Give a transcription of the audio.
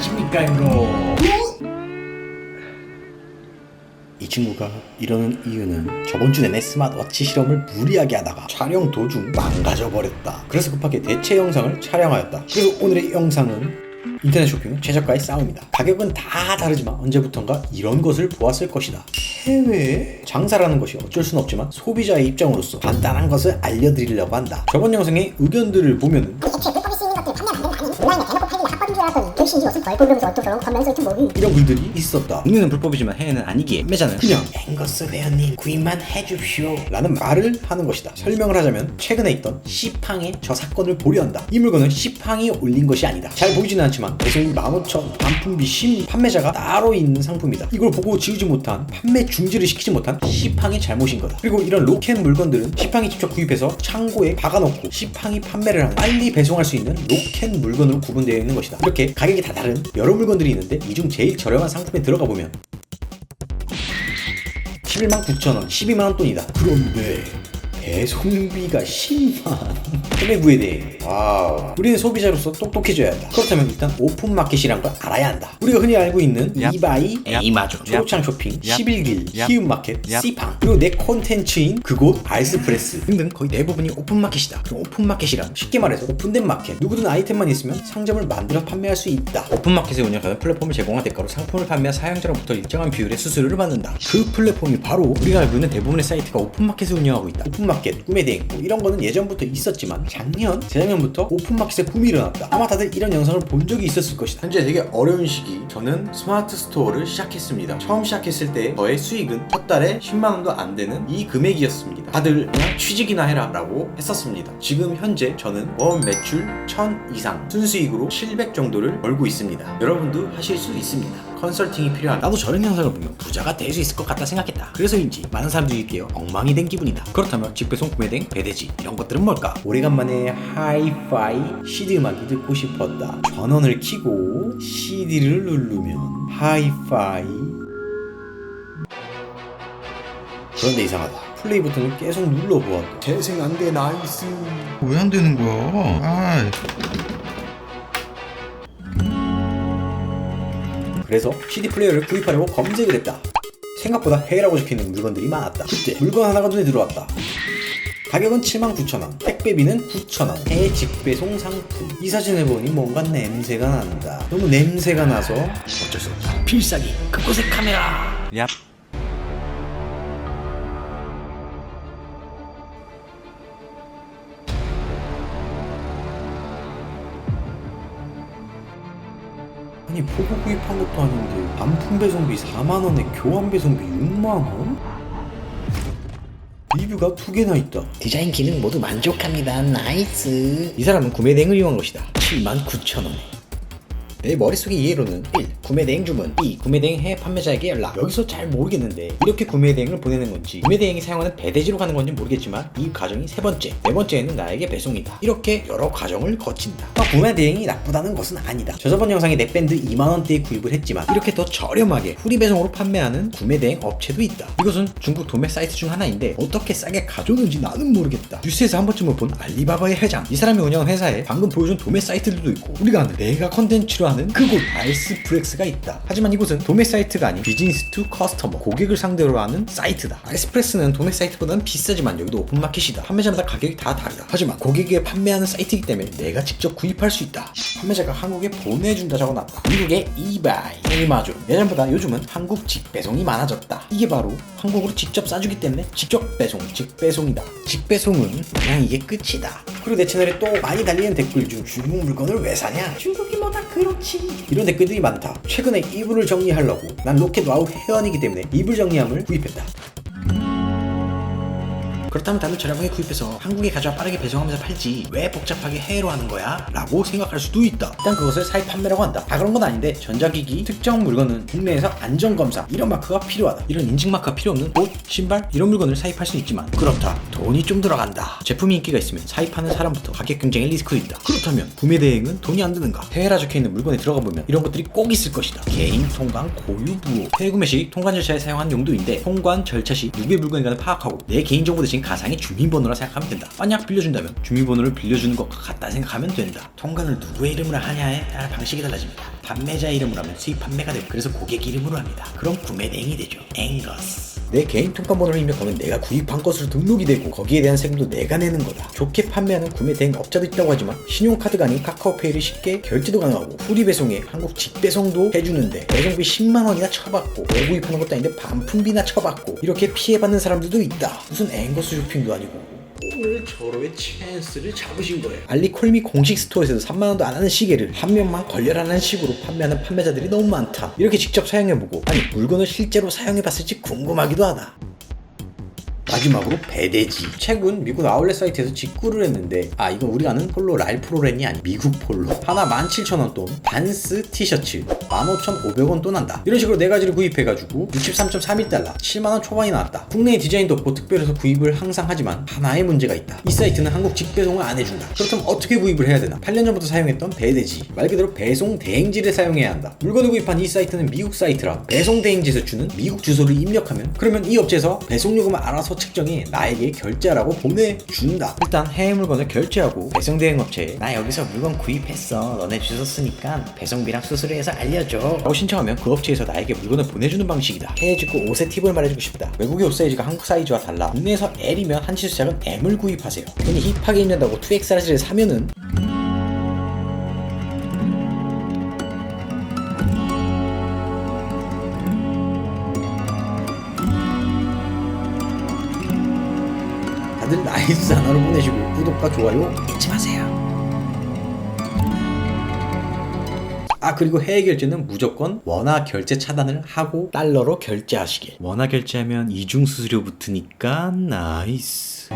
안녕하십니까 이거 이 친구가 이러는 이유는 저번 주 내내 스마트워치 실험을 무리하게 하다가 촬영 도중 망가져버렸다. 그래서 급하게 대체 영상을 촬영하였다. 그래서 오늘의 영상은 인터넷 쇼핑은 최저가의 싸움이다. 가격은 다 다르지만 언제부턴가 이런 것을 보았을 것이다. 해외 장사라는 것이 어쩔 수는 없지만 소비자의 입장으로서 간단한 것을 알려드리려고 한다. 저번 영상의 의견들을 보면 결신지 없을 걸 그러면서 어떡하라고 가면서 좀 뭐니? 이런 분들이 있었다. 국내는 불법이지만 해외는 아니기에 매자는 그냥 앵거스 회원님 구입만 해줍시오 라는 말을 하는 것이다. 설명을 하자면 최근에 있던 시팡의 저 사건을 보려한다. 이 물건은 시팡이 올린 것이 아니다. 잘 보이지는 않지만 배송이 15,000 반품비 10 판매자가 따로 있는 상품이다. 이걸 보고 지우지 못한 판매 중지를 시키지 못한 시팡의 잘못인 거다. 그리고 이런 로켓 물건들은 시팡이 직접 구입해서 창고에 박아놓고 시팡이 판매를 하는 빨리 배송할 수 있는 로켓 물건으로 구분되어 있는 것이다. 이렇게 가격이 다 다른 여러 물건들이 있는데 이 중 제일 저렴한 상품에 들어가 보면 11만 9천 원, 12만 원 돈이다. 그런데 배송비가 10만 구매부에 대해 와우 우리는 소비자로서 똑똑해져야 한다 그렇다면 일단 오픈마켓이란 걸 알아야 한다 우리가 흔히 알고 있는 얍. 이바이, 얍. 이마존, 얍. 초록창 쇼핑, 얍. 11길, 얍. 키움마켓, 얍. 씨팡 그리고 내 콘텐츠인 그곳 알스프레스 등등 거의 대부분이 오픈마켓이다 그럼 오픈마켓이란 쉽게 말해서 오픈된 마켓 누구든 아이템만 있으면 상점을 만들어 판매할 수 있다 오픈마켓에 운영하는 플랫폼을 제공한 대가로 상품을 판매한 사용자로부터 일정한 비율의 수수료를 받는다. 그 플랫폼이 바로 우리가 알고 있는 대부분의 사이트가 오픈마켓을 운영하고 있다. 오픈마 켓, 꿈의대행 뭐 이런 거는 예전부터 있었지만 작년, 재작년부터 오픈마켓에 붐이 일어났다. 아마 다들 이런 영상을 본 적이 있었을 것이다. 현재 되게 어려운 시기 저는 스마트 스토어를 시작했습니다. 처음 시작했을 때 저의 수익은 첫 달에 10만 원도 안 되는 이 금액이었습니다. 다들 그냥 취직이나 해라 라고 했었습니다. 지금 현재 저는 월 매출 1000 이상 순수익으로 700 정도를 벌고 있습니다. 여러분도 하실 수 있습니다. 컨설팅이 필요하다. 나도 저런 영상을 보면 부자가 될 수 있을 것 같다 생각했다. 그래서인지 많은 사람들이 끼어 엉망이 된 기분이다. 그렇다면 직배송 구매된 배대지 이런 것들은 뭘까? 오래간만에 하이파이 CD 음악이 듣고 싶었다. 전원을 켜고 CD를 누르면 하이파이. 그런데 이상하다. 플레이 버튼을 계속 눌러보았다. 재생 안 돼, 나이스. 왜 안 되는 거야? 아, 그래서 CD 플레이어를 구입하려고 검색을 했다. 생각보다 해라고 적혀있는 물건들이 많았다. 그때 물건 하나가 눈에 들어왔다. 가격은 79,000원, 택배비는 9,000원, 해외 직배송 상품. 이 사진을 보니 뭔가 냄새가 난다. 너무 냄새가 나서 어쩔 수 없다. 필살기, 그곳의 카메라! 야. 아니 보고 구입한 것도 아닌데 반품 배송비 4만 원에 교환 배송비 6만 원? 리뷰가 두 개나 있다. 디자인 기능 모두 만족합니다. 나이스. 이 사람은 구매 대행을 이용한 것이다. 79,000원에. 내 머릿속의 이해로는 1. 구매 대행 주문 2. 구매 대행 해외 판매자에게 연락 여기서 잘 모르겠는데 이렇게 구매 대행을 보내는 건지 구매 대행이 사용하는 배대지로 가는 건지 모르겠지만 이 과정이 세 번째 네 번째는 나에게 배송이다 이렇게 여러 과정을 거친다 아, 구매 대행이 나쁘다는 것은 아니다. 저 저번 영상에 넥밴드 2만원대에 구입을 했지만 이렇게 더 저렴하게 후리 배송으로 판매하는 구매 대행 업체도 있다 이것은 중국 도매 사이트 중 하나인데 어떻게 싸게 가져오는지 나는 모르겠다 뉴스에서 한 번쯤은 본 알리바바의 회장 이 사람이 운영한 회사에 방금 보여준 도매 사이트들도 있고 우리가 아는 내가 컨텐츠로 하는 그곳 알스프렉스가 있다. 하지만 이곳은 도매 사이트가 아닌 비즈니스 투 커스터머 고객을 상대로 하는 사이트다. 알스프렉스는 도매 사이트보다는 비싸지만 여기도 오픈마켓이다. 판매자마다 가격이 다 다르다. 하지만 고객에게 판매하는 사이트이기 때문에 내가 직접 구입할 수 있다. 판매자가 한국에 보내준다 적어놨다. 미국의 이바이 이마존. 예전보다 요즘은 한국 직배송이 많아졌다. 이게 바로 한국으로 직접 싸주기 때문에 직접 배송 직배송이다. 직배송은 그냥 이게 끝이다 그리고 내 채널에 또 많이 달리는 댓글 중 중국 물건을 왜 사냐? 중국이 뭐다 그렇지. 이런 댓글들이 많다. 최근에 이불을 정리하려고 난 로켓 와우 회원이기 때문에 이불 정리함을 구입했다. 그렇다면 다들 저렴하게 구입해서 한국에 가져와 빠르게 배송하면서 팔지 왜 복잡하게 해외로 하는 거야? 라고 생각할 수도 있다. 일단 그것을 사입 판매라고 한다. 다 그런 건 아닌데 전자기기 특정 물건은 국내에서 안전검사 이런 마크가 필요하다. 이런 인증 마크가 필요 없는 옷, 신발 이런 물건을 사입할 수는 있지만 그렇다. 돈이 좀 들어간다. 제품이 인기가 있으면 사입하는 사람부터 가격 경쟁의 리스크도 있다. 그렇다면 구매 대행은 돈이 안 드는가? 해외라 적혀 있는 물건에 들어가 보면 이런 것들이 꼭 있을 것이다. 개인 통관 고유 부호. 해외 구매 시 통관 절차에 사용한 용도인데 통관 절차 시 누구의 물건인가를 파악하고 내 개인정보 대신 당시 가상의 주민번호라 생각하면 된다. 만약 빌려준다면 주민번호를 빌려주는 것과 같다 생각하면 된다. 통관을 누구의 이름으로 하냐에 따라 방식이 달라집니다. 판매자 이름으로 하면 수입 판매가 되고 그래서 고객 이름으로 합니다. 그럼 구매 대행이 되죠. 앵거스. 내 개인 통관번호를 입력하면 내가 구입한 것으로 등록이 되고 거기에 대한 세금도 내가 내는 거다. 좋게 판매하는 구매 대행 업자도 있다고 하지만 신용카드가 아닌 카카오페이를 쉽게 결제도 가능하고 후리 배송에 한국 직배송도 해주는데 배송비 10만 원이나 쳐받고 내 구입하는 것도 아닌데 반품비나 쳐받고 이렇게 피해받는 사람들도 있다. 무슨 앵거스 쇼핑도 아니고. 저로의 찬스를 잡으신 거예요. 알리콜미 공식 스토어에서도 3만 원도 안 하는 시계를 한 명만 걸려라는 식으로 판매하는 판매자들이 너무 많다. 이렇게 직접 사용해보고 아니 물건을 실제로 사용해봤을지 궁금하기도 하다. 마지막으로 배대지. 최근 미국 아울렛 사이트에서 직구를 했는데 아 이건 우리가 아는 폴로 랄프로렌이 아니 미국 폴로. 하나 17,000원 돈, 반스 티셔츠 15,500원 또 난다. 이런 식으로 네 가지를 구입해가지고 63.31달러, 7만원 초반이 나왔다. 국내에 디자인도 없고 특별해서 구입을 항상 하지만 하나의 문제가 있다. 이 사이트는 한국 직배송을 안 해준다. 그렇다면 어떻게 구입을 해야 되나? 8년 전부터 사용했던 배대지. 말 그대로 배송 대행지를 사용해야 한다. 물건을 구입한 이 사이트는 미국 사이트라 배송 대행지에서 주는 미국 주소를 입력하면 그러면 이 업체에서 배송 요금을 알아서 측정해 나에게 결제하라고 보내준다. 일단 해외 물건을 결제하고 배송 대행 업체에 나 여기서 물건 구입했어. 너네 주소 쓰니까 배송비랑 수수료해서 알려줘. 라고 신청하면 그 업체에서 나에게 물건을 보내주는 방식이다. 해외 직구 옷의 팁을 말해주고 싶다. 외국의 옷 사이즈가 한국 사이즈와 달라. 국내에서 L이면 한치 수 작은 M을 구입하세요. 괜히 힙하게 입는다고 2XR을 사면은 다들 나이스 하나로 보내시고 구독과 좋아요 잊지 마세요. 아 그리고 해외 결제는 무조건 원화 결제 차단을 하고 달러로 결제하시길. 원화 결제하면 이중 수수료 붙으니까 나이스.